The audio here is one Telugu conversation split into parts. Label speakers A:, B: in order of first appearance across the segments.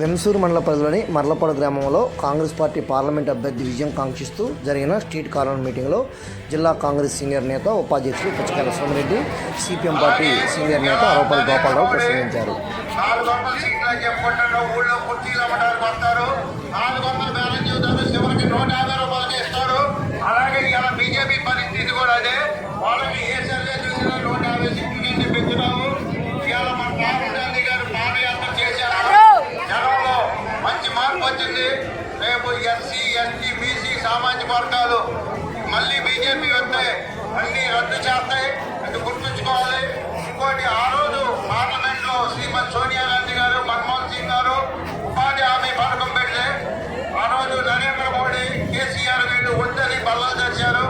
A: వెంసూరు మండల పరిధిలోని మర్లపాడు గ్రామంలో కాంగ్రెస్ పార్టీ పార్లమెంట్ అభ్యర్థి విజయం కాంక్షిస్తూ జరిగిన స్ట్రీట్ కార్నర్ మీటింగ్లో జిల్లా కాంగ్రెస్ సీనియర్ నేత ఉపాధ్యక్షులు Puchakala Somireddy CPM party senior నేత ఆరోపల్లి గోపాలరావు ప్రసంగించారు.
B: మార్పు వచ్చింది రేపు ఎస్సీ ఎస్టీ బీసీ సామాజిక వర్గాలు మళ్ళీ బీజేపీ వస్తే అన్ని రద్దు చేస్తాయి. అది గుర్తుంచుకోవాలి. ఇంకోటి ఆ రోజు పార్లమెంట్లో శ్రీమతి సోనియా గాంధీ గారు మన్మోహన్ సింగ్ గారు ఉపాధి హామీ పథకం పెడితే ఆ రోజు నరేంద్ర మోడీ కేసీఆర్ వీళ్ళు వద్దని బల్లలు తెచ్చారు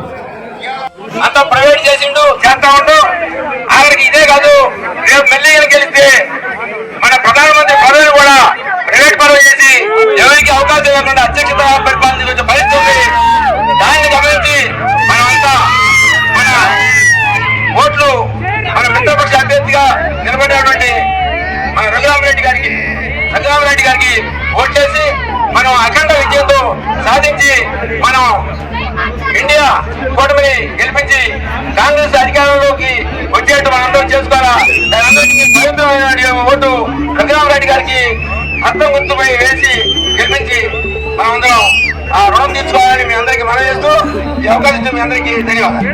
C: ప్రైవేట్ చేసిండు చేస్తా ఇవ్వకుండా అధ్యక్షత పరిపాలన వచ్చే పరిస్థితి దాన్ని గమనించి మనమంతా మన ఓట్లు మన మిత్రపక్ష అభ్యర్థిగా నిలబడినటువంటి మన రఘురామరెడ్డి గారికి రఘురామరెడ్డి గారికి ఓట్ చేసి మనం అఖండ విజయంతో సాధించి మనం ఇండియా కూటమిని గెలిపించి కాంగ్రెస్ అధికారంలోకి వచ్చేట్టు అందరం చేసుకోవాలా దానందరికీ పవిత్రమైన ఓటు రఘురామరెడ్డి గారికి అర్థం గుర్తుపై వేసి గెలిపించి మనమందరం ఆ రుణం తీర్చుకోవాలని మీ అందరికీ మనం చేస్తూ ఈ అవకాశం ఇచ్చిన మీ అందరికీ ధన్యవాదాలు.